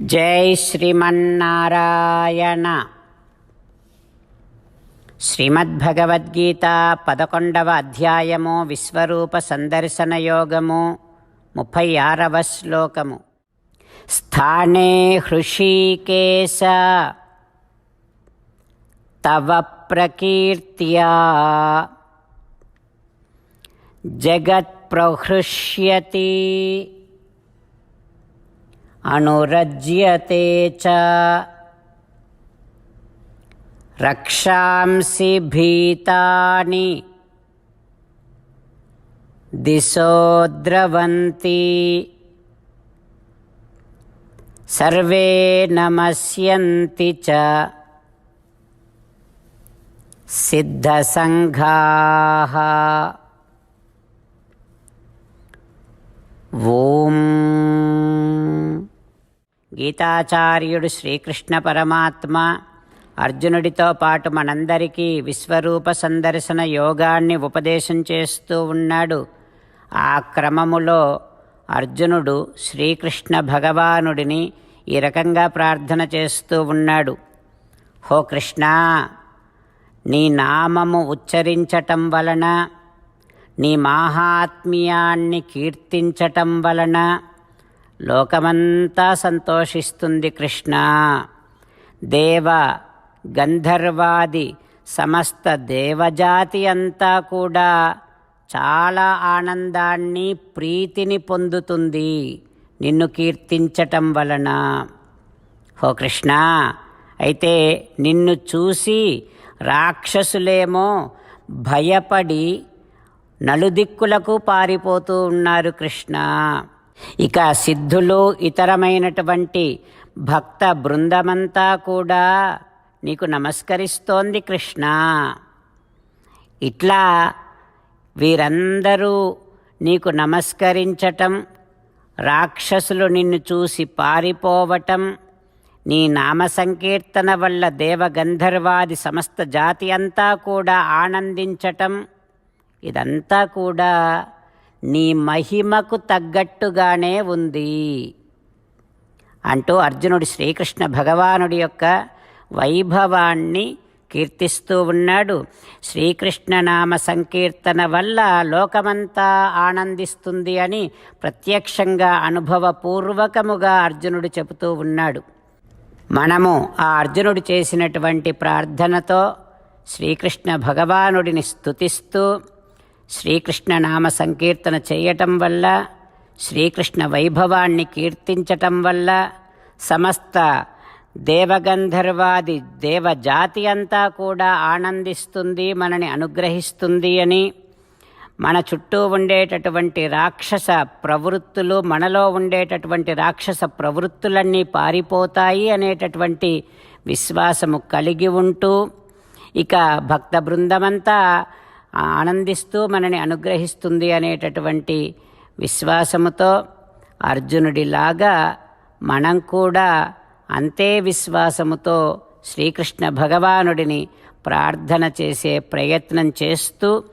జై శ్రీమన్నారాయణ. శ్రీమద్భగవద్గీత పదకొండవ అధ్యాయము విశ్వరూప సందర్శన యోగము ముప్పై ఆరవ శ్లోకము. స్థానే హృషీకేశ. తవ ప్రకీర్త్యా. జగత్ప్రహృష్యతి अनुरज्यते च। रक्षांसि भीतानि। दिशो द्रवन्ति। सर्वे नमस्यन्ति च। सिद्धसङ्घाः। ॐ। గీతాచార్యుడు శ్రీకృష్ణ పరమాత్మ. అర్జునుడితో పాటు మనందరికీ విశ్వరూప సందర్శన యోగాన్ని ఉపదేశం చేస్తూ ఉన్నాడు. ఆ క్రమములో అర్జునుడు శ్రీకృష్ణ భగవానుడిని ఈ రకంగా ప్రార్థన చేస్తూ ఉన్నాడు. హో కృష్ణ నీ నామము ఉచ్చరించటం వలన నీ మాహాత్మ్యాన్ని కీర్తించటం వలన లోకమంతా సంతోషిస్తుంది కృష్ణ. దేవ గంధర్వాది సమస్త దేవజాతి అంతా కూడా చాలా ఆనందాన్ని ప్రీతిని పొందుతుంది నిన్ను కీర్తించటం వలన. హో కృష్ణ అయితే నిన్ను చూసి రాక్షసులేమో భయపడి నలుదిక్కులకు పారిపోతూ ఉన్నారు కృష్ణ. ఇక సిద్ధులు ఇతరమైనటువంటి భక్త బృందమంతా కూడా నీకు నమస్కరిస్తోంది కృష్ణ. ఇట్లా వీరందరూ నీకు నమస్కరించటం రాక్షసులు నిన్ను చూసి పారిపోవటం నీ నామ సంకీర్తన వల్ల దేవగంధర్వాది సమస్త జాతి అంతా కూడా ఆనందించటం ఇదంతా కూడా నీ మహిమకు తగ్గట్టుగానే ఉంది అంటూ అర్జునుడు శ్రీకృష్ణ భగవానుడి యొక్క వైభవాన్ని కీర్తిస్తూ ఉన్నాడు. శ్రీకృష్ణ నామ సంకీర్తన వల్ల లోకమంతా ఆనందిస్తుంది అని ప్రత్యక్షంగా అనుభవపూర్వకముగా అర్జునుడు చెబుతూ ఉన్నాడు. మనము ఆ అర్జునుడు చేసినటువంటి ప్రార్థనతో శ్రీకృష్ణ భగవానుడిని స్తుతిస్తూ శ్రీకృష్ణ నామ సంకీర్తన చేయటం వల్ల శ్రీకృష్ణ వైభవాన్ని కీర్తించటం వల్ల సమస్త దేవగంధర్వాది దేవజాతి అంతా కూడా ఆనందిస్తుంది మనని అనుగ్రహిస్తుంది అని. మన చుట్టూ ఉండేటటువంటి రాక్షస ప్రవృత్తులు మనలో ఉండేటటువంటి రాక్షస ప్రవృత్తులన్నీ పారిపోతాయి అనేటటువంటి విశ్వాసము కలిగి ఉంటూ ఇక భక్త బృందమంతా ఆనందిస్తూ మనని అనుగ్రహిస్తుంది అనేటటువంటి విశ్వాసముతో అర్జునుడిలాగా మనం కూడా అంతే విశ్వాసముతో శ్రీకృష్ణ భగవానుడిని ప్రార్థన చేసే ప్రయత్నం చేస్తూ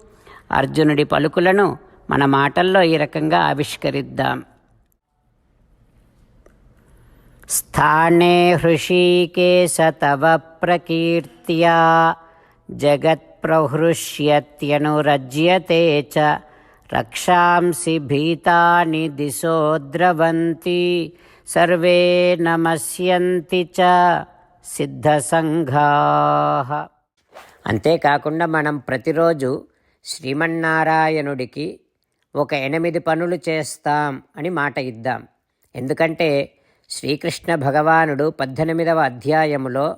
అర్జునుడి పలుకులను మన మాటల్లో ఈ రకంగా ఆవిష్కరిద్దాం. స్థానే హృషీకేశ తవ ప్రకీర్త్యా జగత్ప్రహృష్యత్యనురజ్యతే చ. రక్షాంసి భీతాని దిశో ద్రవంతి సర్వే నమస్యంతి చ. సిద్ధసంఘా. అంతేకాకుండా మనం ప్రతిరోజు శ్రీమన్నారాయణుడికి ఒక ఎనిమిది పనులు చేస్తాం అని మాట ఇద్దాం. ఎందుకంటే శ్రీకృష్ణ భగవానుడు పద్దెనిమిదవ అధ్యాయములో